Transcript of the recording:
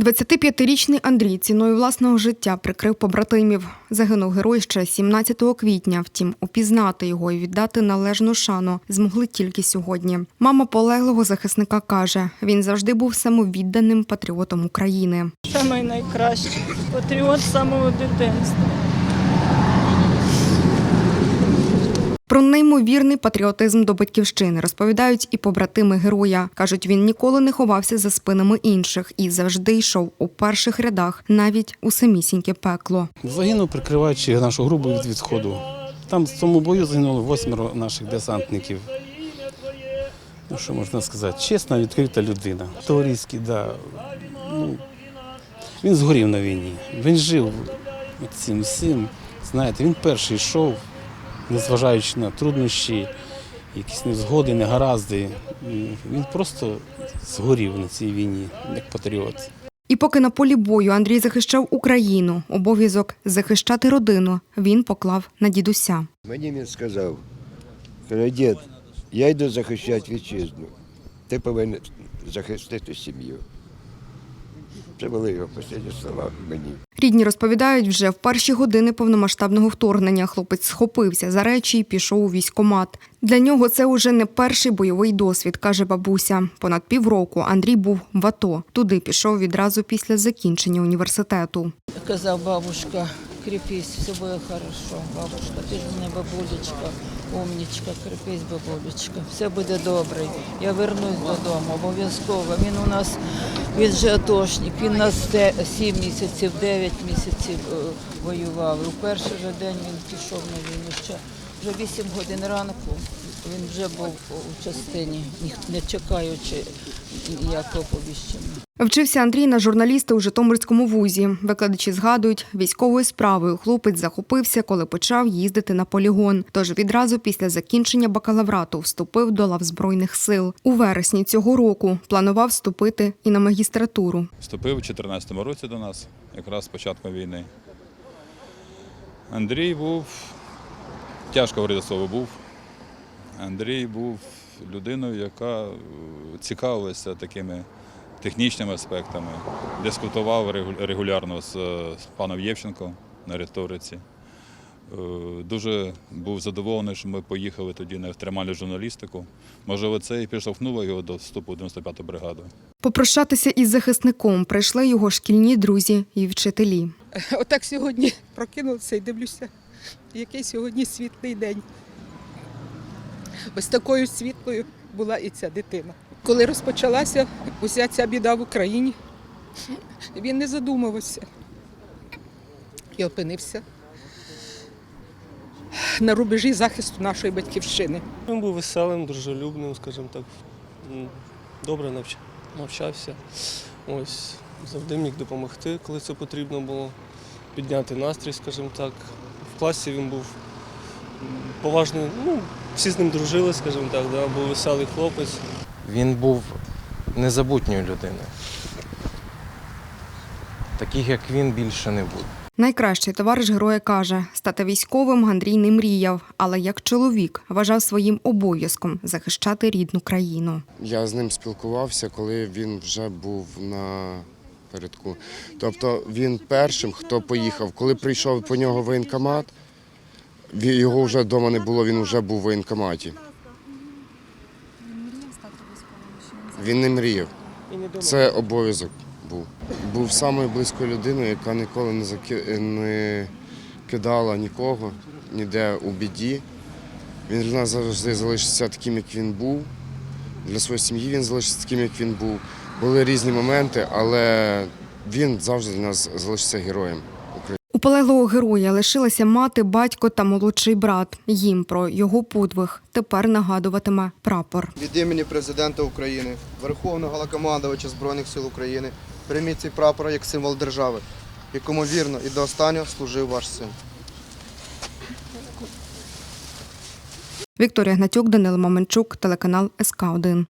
25-річний Андрій ціною власного життя прикрив побратимів. Загинув герой ще 17 квітня. Втім, упізнати його і віддати належну шану змогли тільки сьогодні. Мама полеглого захисника каже, він завжди був самовідданим патріотом України. Самий найкращий патріот самого дитинства. Про неймовірний патріотизм до батьківщини розповідають і побратими героя. кажуть, він ніколи не ховався за спинами інших і завжди йшов у перших рядах, навіть у самісіньке пекло. Загинув, прикриваючи нашу групу від відходу. Там в цьому бою загинуло восьмеро наших десантників. Ну, що можна сказати? Чесна, відкрита людина. Товариський, да. ну, він згорів на війні. Він жив цим всім. Знаєте, він перший йшов, незважаючи на труднощі, якісь невзгоди, негаразди. Він просто згорів на цій війні, як патріот. І поки на полі бою Андрій захищав Україну, обов'язок захищати родину він поклав на дідуся. Мені він сказав, каже, дід, я йду захищати вітчизну. Ти повинен захистити сім'ю. Це були його останні слова мені. Рідні розповідають, вже в перші години повномасштабного вторгнення хлопець схопився за речі і пішов у військкомат. Для нього це уже не перший бойовий досвід, каже бабуся. Понад півроку Андрій був в АТО. Туди пішов відразу після закінчення університету. Казав бабушка, крепись, все буде хорошо. Бабушка, ти ж мене бабулечка, умнічка, крепись, бабулечка. Все буде добре. Я вернусь додому, обов'язково. Він у нас, він же атошник, він нас 7 місяців, 9 місяців е, воював. У перший же день він пішов на війну. Ще вже 8 годин ранку він вже був у частині, ніх- не чекаючи ніякого повіщення. Вчився Андрій на журналіста у Житомирському вузі. Викладачі згадують, військовою справою хлопець захопився, коли почав їздити на полігон. Тож відразу після закінчення бакалаврату вступив до лав збройних сил. У вересні цього року планував вступити і на магістратуру. Вступив у 2014 році до нас, якраз з початком війни. Андрій був, тяжко говорити слово був. Андрій був людиною, яка е, цікавилася такими технічними аспектами, дискутував регулярно з, паном Євченком на риториці. Е, Дуже був задоволений, що ми поїхали тоді на екстремальну журналістику. Можливо, це і підштовхнуло його до вступу в 95-ту бригаду. Попрощатися із захисником прийшли його шкільні друзі і вчителі. Отак сьогодні прокинулася і дивлюся, який сьогодні світлий день. Ось такою світлою була і ця дитина. Коли розпочалася уся ця біда в Україні, він не задумувався і опинився на рубежі захисту нашої батьківщини. Він був веселим, дружелюбним, скажімо так. Добре навчався. Ось, завжди міг допомогти, коли це потрібно було. Підняти настрій, скажімо так. В класі він був поважний, ну, всі з ним дружили, скажімо так, да, був веселий хлопець. Він був незабутньою людиною. Таких, як він, більше не буде. Найкращий товариш героя каже, стати військовим Андрій не мріяв, але як чоловік вважав своїм обов'язком захищати рідну країну. Я з ним спілкувався, коли він вже був на передку. Тобто він першим, хто поїхав. Коли прийшов по нього воєнкомат, його вже вдома не було, він вже був в воєнкоматі. Він не мріяв. І не думав. Це обов'язок був. Був самою близькою людиною, яка ніколи не, кидала нікого, ніде у біді. Він для нас завжди залишиться таким, як він був. Для своєї сім'ї він залишиться таким, як він був. Були різні моменти, але він завжди для нас залишиться героєм. Полеглого героя лишилася мати, батько та молодший брат. Їм про його подвиг тепер нагадуватиме прапор. Від імені президента України, Верховного Головнокомандувача Збройних сил України, прийміть цей прапор як символ держави, якому вірно і до останнього служив ваш син. Вікторія Гнатюк, Данило Маменчук, телеканал СК 1